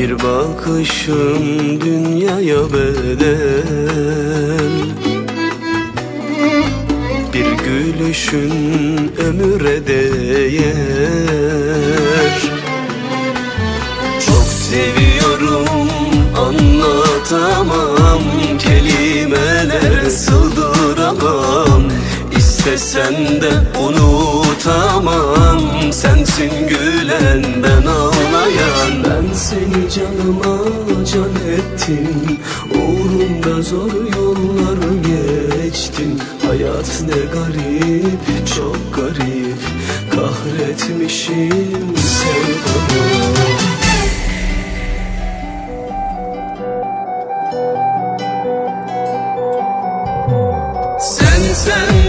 Bir bakışın dünyaya bedel. Bir gülüşün ömüre değer İstesen de unutamam. Sensin gülen ben ağlayan. Ben seni canıma can ettim. Uğrunda zor yollar geçtim. Hayat ne garip çok garip. Kahretmişim sevdamı Sen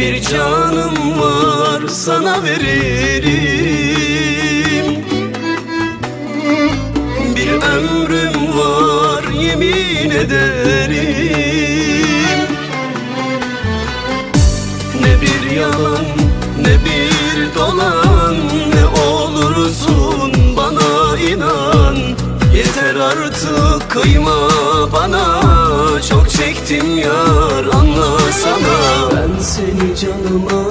Bir canım var sana veririm Bir ömrüm var yemin ederim. Ne bir yalan ne bir dolan Ne olursun bana inan. Yeter artık kıyma bana Çok çektim anlasana Ben seni canıma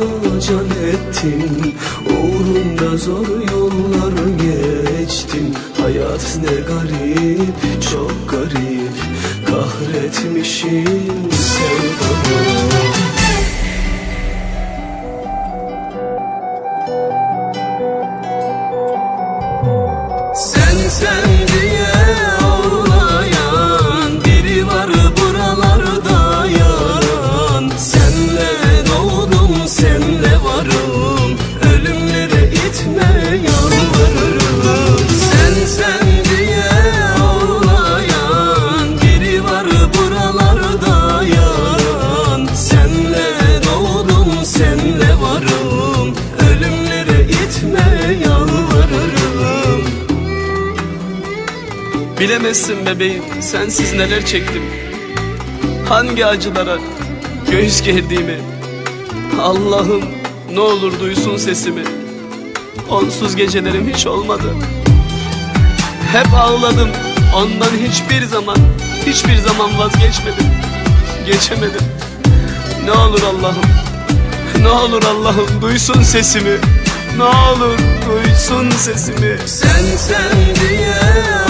can ettim Uğrunda zor yollar geçtim. Hayat ne garip Bilemezsin bebeğim sensiz neler çektim. Hangi acılara göğüs gerdiğimi. Allah'ım ne olur duysun sesimi. Onsuz gecelerim hiç olmadı. Hep ağladım ondan hiçbir zaman Hiçbir zaman vazgeçmedim. Geçemedim. Ne olur Allah'ım Ne olur Allah'ım duysun sesimi. Ne olur duysun sesimi. Sen sen diye